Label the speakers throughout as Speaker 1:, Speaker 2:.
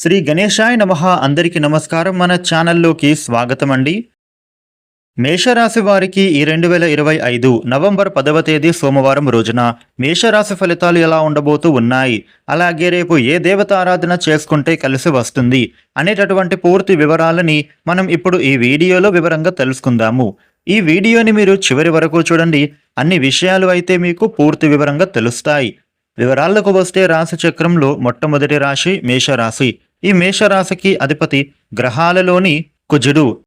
Speaker 1: శ్రీ గణేశాయ నమ అందరికీ నమస్కారం. మన ఛానల్లోకి స్వాగతం అండి మేషరాశి వారికి ఈ రెండు వేల ఇరవై ఐదు నవంబర్ పదవ తేదీ సోమవారం రోజున మేషరాశి ఫలితాలు ఎలా ఉండబోతూ ఉన్నాయి? అలాగే రేపు ఏ దేవత ఆరాధన చేసుకుంటే కలిసి వస్తుంది? అనేటటువంటి పూర్తి వివరాలని మనం ఇప్పుడు ఈ వీడియోలో వివరంగా తెలుసుకుందాము. ఈ వీడియోని మీరు చివరి వరకు చూడండి. అన్ని విషయాలు అయితే మీకు పూర్తి వివరంగా తెలుస్తాయి. వివరాలకు వస్తే రాశి చక్రంలో మొట్టమొదటి రాశి మేషరాశి. ఈ మేషరాశికి అధిపతి గ్రహాలలోని కుజుడు.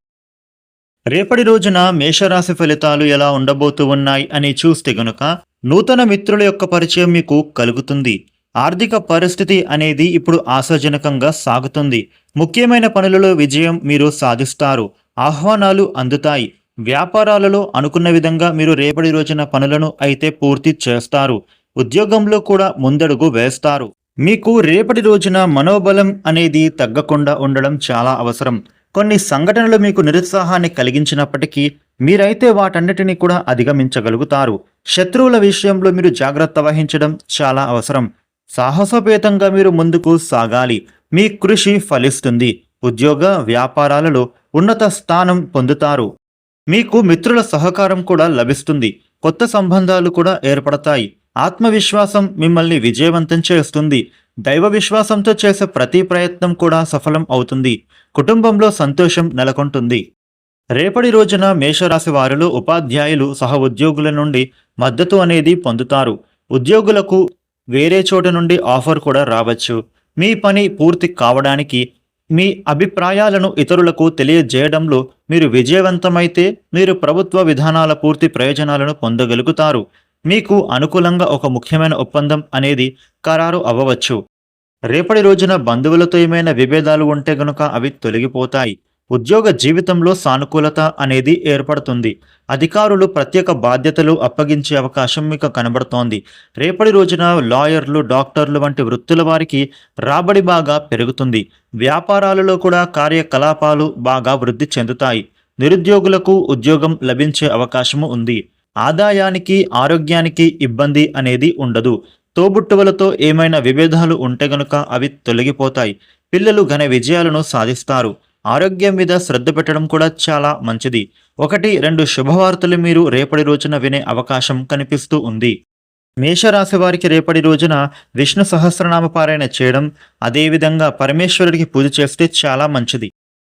Speaker 1: రేపటి రోజున మేషరాశి ఫలితాలు ఎలా ఉండబోతూ ఉన్నాయి అని చూస్తే గనుక నూతన మిత్రుల యొక్క పరిచయం మీకు కలుగుతుంది. ఆర్థిక పరిస్థితి అనేది ఇప్పుడు ఆశాజనకంగా సాగుతుంది. ముఖ్యమైన పనులలో విజయం మీరు సాధిస్తారు. ఆహ్వానాలు అందుతాయి. వ్యాపారాలలో అనుకున్న విధంగా మీరు రేపటి రోజున పనులను అయితే పూర్తి చేస్తారు. ఉద్యోగంలో కూడా ముందడుగు వేస్తారు. మీకు రేపటి రోజున మనోబలం అనేది తగ్గకుండా ఉండడం చాలా అవసరం. కొన్ని సంఘటనలు మీకు నిరుత్సాహాన్ని కలిగించినప్పటికీ మీరైతే వాటన్నిటిని కూడా అధిగమించగలుగుతారు. శత్రువుల విషయంలో మీరు జాగ్రత్త వహించడం చాలా అవసరం. సాహసోపేతంగా మీరు ముందుకు సాగాలి. మీ కృషి ఫలిస్తుంది. ఉద్యోగ వ్యాపారాలలో ఉన్నత స్థానం పొందుతారు. మీకు మిత్రుల సహకారం కూడా లభిస్తుంది. కొత్త సంబంధాలు కూడా ఏర్పడతాయి. ఆత్మవిశ్వాసం మిమ్మల్ని విజయవంతం చేస్తుంది. దైవ విశ్వాసంతో చేసే ప్రతి ప్రయత్నం కూడా సఫలం అవుతుంది. కుటుంబంలో సంతోషం నెలకొంటుంది. రేపటి రోజున మేషరాశి వారిలో ఉపాధ్యాయులు సహ ఉద్యోగుల నుండి మద్దతు అనేది పొందుతారు. ఉద్యోగులకు వేరే చోట నుండి ఆఫర్ కూడా రావచ్చు. మీ పని పూర్తి కావడానికి మీ అభిప్రాయాలను ఇతరులకు తెలియజేయడంలో మీరు విజయవంతమైతే మీరు ప్రభుత్వ విధానాల పూర్తి ప్రయోజనాలను పొందగలుగుతారు. మీకు అనుకూలంగా ఒక ముఖ్యమైన ఒప్పందం అనేది ఖరారు అవ్వవచ్చు. రేపటి రోజున బంధువులతో ఏమైనా విభేదాలు ఉంటే గనుక అవి తొలగిపోతాయి. ఉద్యోగ జీవితంలో సానుకూలత అనేది ఏర్పడుతుంది. అధికారులు ప్రత్యేక బాధ్యతలు అప్పగించే అవకాశం మీకు కనబడుతోంది. రేపటి రోజున లాయర్లు డాక్టర్లు వంటి వృత్తుల వారికి రాబడి బాగా పెరుగుతుంది. వ్యాపారాలలో కూడా కార్యకలాపాలు బాగా వృద్ధి చెందుతాయి. నిరుద్యోగులకు ఉద్యోగం లభించే అవకాశము ఉంది. ఆదాయానికి ఆరోగ్యానికి ఇబ్బంది అనేది ఉండదు. తోబుట్టువులతో ఏమైనా విభేదాలు ఉంటే గనుక అవి తొలగిపోతాయి. పిల్లలు ఘన విజయాలను సాధిస్తారు. ఆరోగ్యం మీద శ్రద్ధ పెట్టడం కూడా చాలా మంచిది. ఒకటి రెండు శుభవార్తలు మీరు రేపటి రోజున వినే అవకాశం కనిపిస్తూ ఉంది. మేషరాశి వారికి రేపటి రోజున విష్ణు సహస్రనామ పారాయణ చేయడం అదేవిధంగా పరమేశ్వరుడికి పూజ చేస్తే చాలా మంచిది.